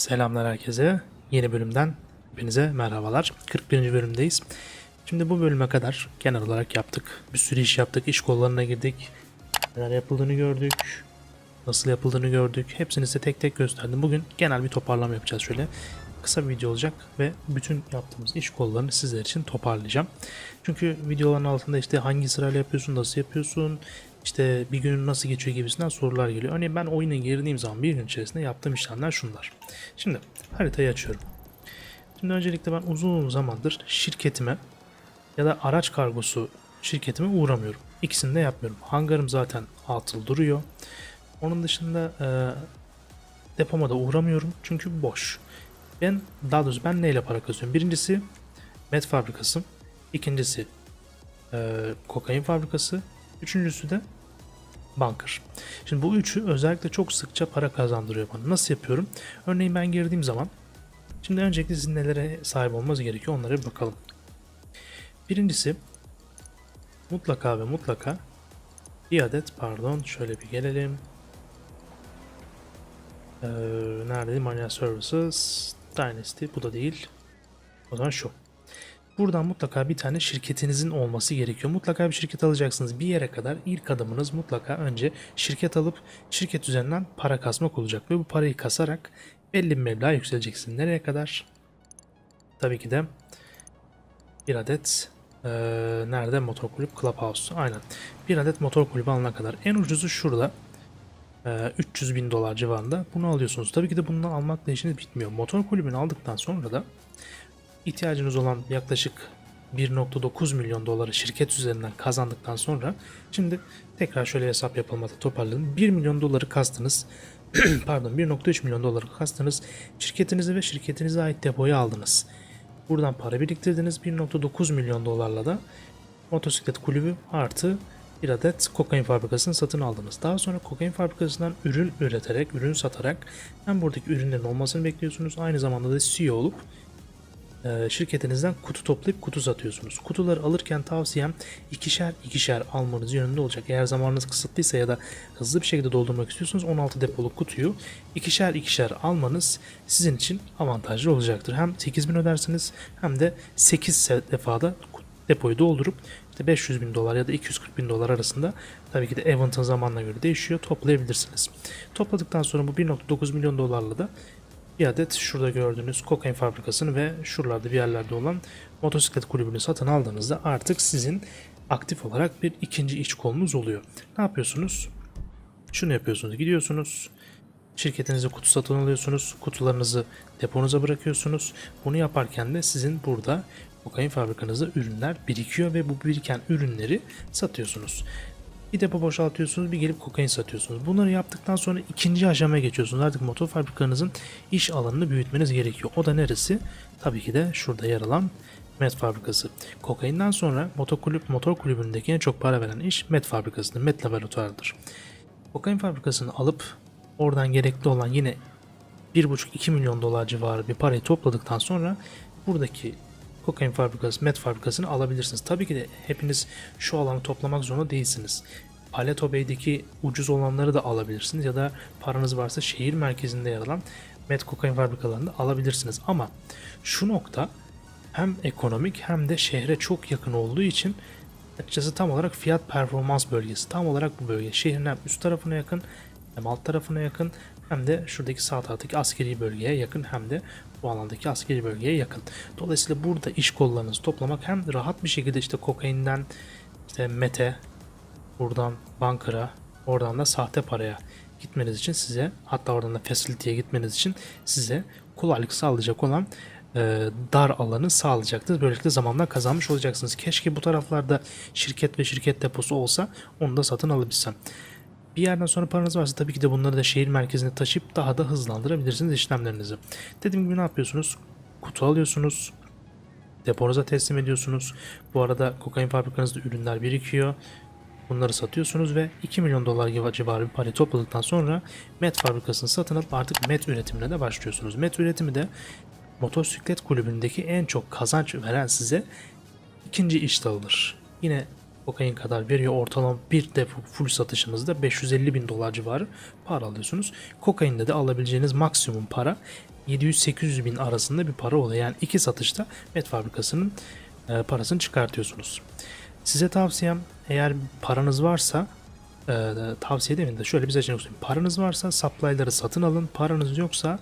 Selamlar herkese. Yeni bölümden hepinize merhabalar. 41. bölümdeyiz. Şimdi bu bölüme kadar genel olarak yaptık. Bir sürü iş yaptık. iş kollarına girdik. Neler yapıldığını gördük. Nasıl yapıldığını gördük. Hepsini size tek tek gösterdim. Bugün genel bir toparlama yapacağız şöyle. Kısa bir video olacak ve bütün yaptığımız iş kollarını sizler için toparlayacağım. Çünkü videoların altında işte hangi sırayla yapıyorsun, nasıl yapıyorsun, işte bir günün nasıl geçiyor gibisinden sorular geliyor. Örneğin ben oyuna girdiğim zaman bir gün içerisinde yaptığım işlemler şunlar. Şimdi haritayı açıyorum. Şimdi öncelikle ben uzun zamandır şirketime ya da araç kargosu şirketime uğramıyorum. İkisini de yapmıyorum. Hangarım zaten atıl duruyor. Onun dışında e, depoma da uğramıyorum çünkü boş. Ben daha doğrusu ben neyle para kazanıyorum? Birincisi met fabrikası. ikincisi e, kokain fabrikası. Üçüncüsü de bunker. Şimdi bu üçü özellikle çok sıkça para kazandırıyor bana. Nasıl yapıyorum? Örneğin ben girdiğim zaman şimdi öncelikle sizin nelere sahip olmanız gerekiyor onlara bir bakalım. Birincisi mutlaka ve mutlaka bir adet pardon şöyle bir gelelim. Ee, nerede? Manuel Services Dynasty bu da değil. O zaman şu. Buradan mutlaka bir tane şirketinizin olması gerekiyor. Mutlaka bir şirket alacaksınız. Bir yere kadar ilk adımınız mutlaka önce şirket alıp şirket üzerinden para kasmak olacak. Ve bu parayı kasarak belli bir meblağ yükseleceksin. Nereye kadar? Tabii ki de bir adet eee, nerede motor kulüp Clubhouse aynen bir adet motor kulübü alana kadar en ucuzu şurada Eee, 300 bin dolar civarında bunu alıyorsunuz tabii ki de bundan almakla işiniz bitmiyor motor kulübünü aldıktan sonra da ihtiyacınız olan yaklaşık 1.9 milyon doları şirket üzerinden kazandıktan sonra şimdi tekrar şöyle hesap yapılmadı toparlayalım 1 milyon doları kastınız pardon 1.3 milyon doları kastınız şirketinizi ve şirketinize ait depoyu aldınız. Buradan para biriktirdiniz 1.9 milyon dolarla da motosiklet kulübü artı bir adet kokain fabrikasını satın aldınız. Daha sonra kokain fabrikasından ürün üreterek, ürün satarak hem buradaki ürünlerin olmasını bekliyorsunuz aynı zamanda da CEO olup şirketinizden kutu toplayıp kutu satıyorsunuz. Kutuları alırken tavsiyem ikişer ikişer almanız yönünde olacak. Eğer zamanınız kısıtlıysa ya da hızlı bir şekilde doldurmak istiyorsanız 16 depoluk kutuyu ikişer ikişer almanız sizin için avantajlı olacaktır. Hem 8000 ödersiniz hem de 8 defada depoyu doldurup işte 500 bin dolar ya da 240 bin dolar arasında tabii ki de event'ın zamanına göre değişiyor toplayabilirsiniz. Topladıktan sonra bu 1.9 milyon dolarla da bir adet şurada gördüğünüz kokain fabrikasını ve şuralarda bir yerlerde olan motosiklet kulübünü satın aldığınızda artık sizin aktif olarak bir ikinci iş kolunuz oluyor. Ne yapıyorsunuz? Şunu yapıyorsunuz. Gidiyorsunuz. Şirketinize kutu satın alıyorsunuz. Kutularınızı deponuza bırakıyorsunuz. Bunu yaparken de sizin burada kokain fabrikanızda ürünler birikiyor ve bu biriken ürünleri satıyorsunuz. Bir depo boşaltıyorsunuz, bir gelip kokain satıyorsunuz. Bunları yaptıktan sonra ikinci aşamaya geçiyorsunuz. Artık motor fabrikanızın iş alanını büyütmeniz gerekiyor. O da neresi? Tabii ki de şurada yer alan met fabrikası. Kokainden sonra motor, kulüp, motor kulübündeki en çok para veren iş met fabrikasıdır. Met laboratuvarıdır. Kokain fabrikasını alıp oradan gerekli olan yine 1,5-2 milyon dolar civarı bir parayı topladıktan sonra buradaki kokain fabrikası, met fabrikasını alabilirsiniz. Tabii ki de hepiniz şu alanı toplamak zorunda değilsiniz. Paleto Bey'deki ucuz olanları da alabilirsiniz ya da paranız varsa şehir merkezinde yer alan met kokain fabrikalarını alabilirsiniz. Ama şu nokta hem ekonomik hem de şehre çok yakın olduğu için açıkçası tam olarak fiyat performans bölgesi. Tam olarak bu bölge. Şehrin hem üst tarafına yakın hem alt tarafına yakın hem de şuradaki sağ taraftaki askeri bölgeye yakın hem de bu alandaki askeri bölgeye yakın. Dolayısıyla burada iş kollarınızı toplamak hem rahat bir şekilde işte kokainden işte mete buradan bankara oradan da sahte paraya gitmeniz için size hatta oradan da facility'ye gitmeniz için size kolaylık sağlayacak olan e, dar alanı sağlayacaktır. Böylelikle zamanla kazanmış olacaksınız. Keşke bu taraflarda şirket ve şirket deposu olsa onu da satın alabilsem. Bir yerden sonra paranız varsa tabii ki de bunları da şehir merkezine taşıp daha da hızlandırabilirsiniz işlemlerinizi. Dediğim gibi ne yapıyorsunuz? Kutu alıyorsunuz. Deponuza teslim ediyorsunuz. Bu arada kokain fabrikanızda ürünler birikiyor. Bunları satıyorsunuz ve 2 milyon dolar gibi civarı bir parayı topladıktan sonra met fabrikasını satın alıp artık met üretimine de başlıyorsunuz. Met üretimi de motosiklet kulübündeki en çok kazanç veren size ikinci iş dalıdır. Yine kokain kadar veriyor. Ortalama bir depo full satışınızda 550 bin dolar civarı para alıyorsunuz. Kokainde de alabileceğiniz maksimum para 700-800 bin arasında bir para oluyor. Yani iki satışta met fabrikasının e, parasını çıkartıyorsunuz. Size tavsiyem eğer paranız varsa e, tavsiye demeyin de şöyle bir seçenek sunayım. Paranız varsa supply'ları satın alın. Paranız yoksa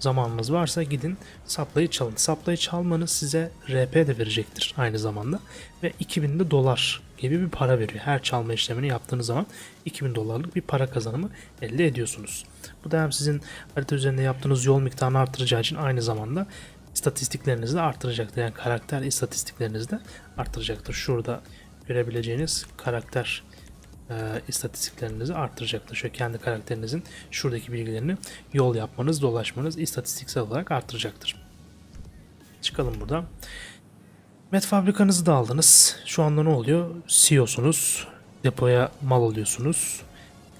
zamanınız varsa gidin supply'ı çalın. Supply'ı çalmanız size RP de verecektir aynı zamanda. Ve 2000 de dolar gibi bir para veriyor. Her çalma işlemini yaptığınız zaman 2000 dolarlık bir para kazanımı elde ediyorsunuz. Bu da hem sizin harita üzerinde yaptığınız yol miktarını artıracağı için aynı zamanda istatistiklerinizi de artıracaktır. Yani karakter istatistiklerinizi de artıracaktır. Şurada görebileceğiniz karakter e, istatistiklerinizi artıracaktır. Şöyle kendi karakterinizin şuradaki bilgilerini yol yapmanız, dolaşmanız istatistiksel olarak artıracaktır. Çıkalım buradan. Met fabrikanızı da aldınız. Şu anda ne oluyor? CEO'sunuz. Depoya mal alıyorsunuz.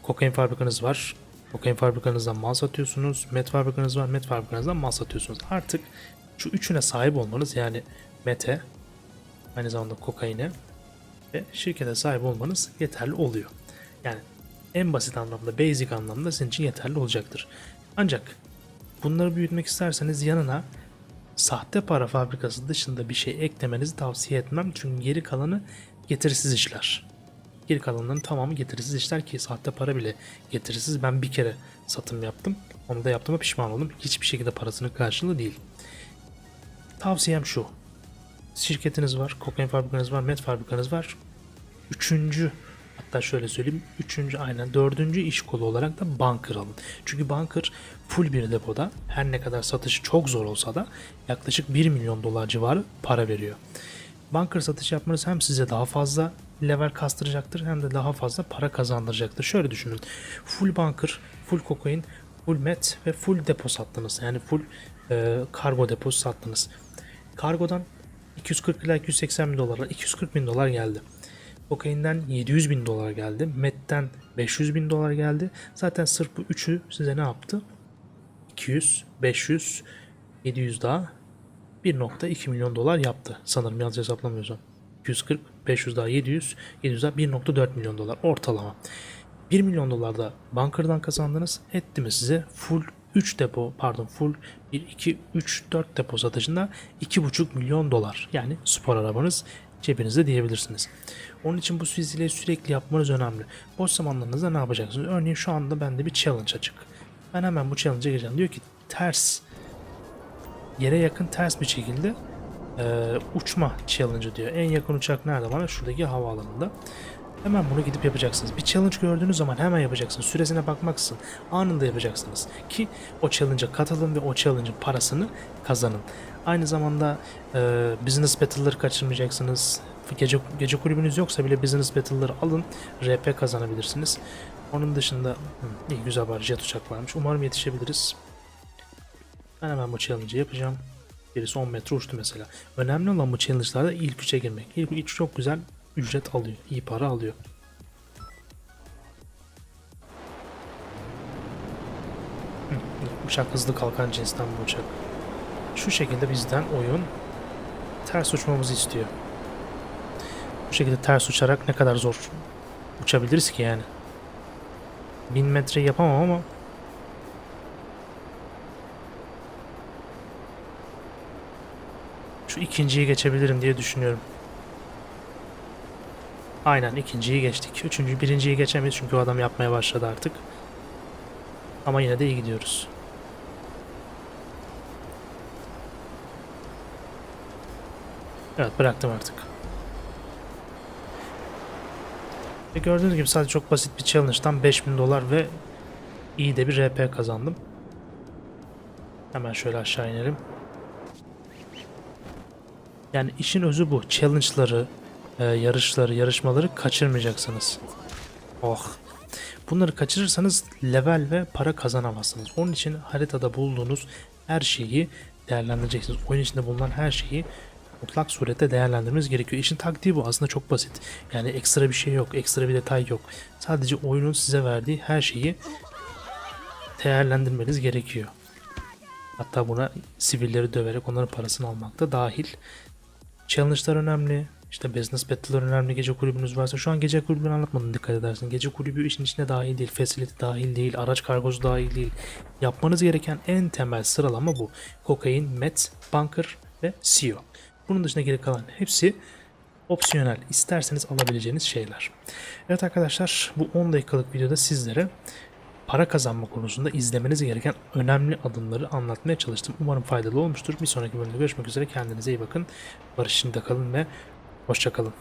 Kokain fabrikanız var. Kokain fabrikanızdan mal satıyorsunuz. Met fabrikanız var. Met fabrikanızdan mal satıyorsunuz. Artık şu üçüne sahip olmanız yani mete aynı zamanda kokaine ve şirkete sahip olmanız yeterli oluyor. Yani en basit anlamda, basic anlamda sizin için yeterli olacaktır. Ancak bunları büyütmek isterseniz yanına sahte para fabrikası dışında bir şey eklemenizi tavsiye etmem. Çünkü geri kalanı getirisiz işler. Geri kalanların tamamı getirisiz işler ki sahte para bile getirisiz. Ben bir kere satım yaptım. Onu da yaptığıma pişman oldum. Hiçbir şekilde parasının karşılığı değil. Tavsiyem şu. Şirketiniz var, kokain fabrikanız var, met fabrikanız var. Üçüncü hatta şöyle söyleyeyim. Üçüncü aynen dördüncü iş kolu olarak da bunker alın. Çünkü bunker full bir depoda her ne kadar satışı çok zor olsa da yaklaşık 1 milyon dolar civarı para veriyor. Bunker satış yapmanız hem size daha fazla level kastıracaktır hem de daha fazla para kazandıracaktır. Şöyle düşünün. Full bunker, full kokain, full met ve full depo sattınız. Yani full e, kargo deposu sattınız. Kargodan 240 ila 280 bin dolar, 240 bin dolar geldi. Kokainden 700 bin dolar geldi. Met'ten 500 bin dolar geldi. Zaten sırf bu üçü size ne yaptı? 200, 500, 700 daha 1.2 milyon dolar yaptı. Sanırım yanlış hesaplamıyorsam. 240, 500 daha 700, 700 daha 1.4 milyon dolar ortalama. 1 milyon dolar da bankerdan kazandınız. Etti mi size full 3 depo pardon full 1, 2, 3, 4 depo satışında 2,5 milyon dolar. Yani spor arabanız cebinizde diyebilirsiniz. Onun için bu silsileyi sürekli yapmanız önemli. Boş zamanlarınızda ne yapacaksınız? Örneğin şu anda bende bir challenge açık. Ben hemen bu challenge'a gireceğim. Diyor ki ters yere yakın ters bir şekilde e, uçma challenge diyor. En yakın uçak nerede bana? Şuradaki havaalanında. Hemen bunu gidip yapacaksınız. Bir challenge gördüğünüz zaman hemen yapacaksınız. Süresine bakmaksızın anında yapacaksınız. Ki o challenge'a katılın ve o challenge'ın parasını kazanın. Aynı zamanda e, business battle'ları kaçırmayacaksınız. Gece, gece kulübünüz yoksa bile business battle'ları alın. RP kazanabilirsiniz. Onun dışında hı, iyi güzel var jet uçak varmış. Umarım yetişebiliriz. Ben hemen bu challenge'ı yapacağım. Birisi 10 metre uçtu mesela. Önemli olan bu challenge'larda ilk üçe girmek. İlk üç çok güzel ücret alıyor. iyi para alıyor. Uçak hızlı kalkan cinsten bu uçak. Şu şekilde bizden oyun ters uçmamızı istiyor. Bu şekilde ters uçarak ne kadar zor uçabiliriz ki yani. 1000 metre yapamam ama şu ikinciyi geçebilirim diye düşünüyorum. Aynen ikinciyi geçtik. Üçüncü, birinciyi geçemeyiz çünkü o adam yapmaya başladı artık. Ama yine de iyi gidiyoruz. Evet bıraktım artık. Ve gördüğünüz gibi sadece çok basit bir challenge'dan 5000 dolar ve iyi de bir RP kazandım. Hemen şöyle aşağı inelim. Yani işin özü bu. Challenge'ları, e, yarışları, yarışmaları kaçırmayacaksınız. Oh. Bunları kaçırırsanız level ve para kazanamazsınız. Onun için haritada bulduğunuz her şeyi değerlendireceksiniz. Oyun içinde bulunan her şeyi mutlak surette değerlendirmeniz gerekiyor. İşin taktiği bu. Aslında çok basit. Yani ekstra bir şey yok, ekstra bir detay yok. Sadece oyunun size verdiği her şeyi değerlendirmeniz gerekiyor. Hatta buna sivilleri döverek onların parasını almak da dahil. Challenge'lar önemli. İşte Business Battle'lar önemli gece kulübünüz varsa şu an gece kulübünü anlatmadım dikkat edersin. Gece kulübü işin içine dahil değil, facility dahil değil, araç kargosu dahil değil. Yapmanız gereken en temel sıralama bu. Kokain, met, bunker ve CEO. Bunun dışında geri kalan hepsi opsiyonel. İsterseniz alabileceğiniz şeyler. Evet arkadaşlar bu 10 dakikalık videoda sizlere para kazanma konusunda izlemeniz gereken önemli adımları anlatmaya çalıştım. Umarım faydalı olmuştur. Bir sonraki bölümde görüşmek üzere. Kendinize iyi bakın. Barış içinde kalın ve hoşça kalın.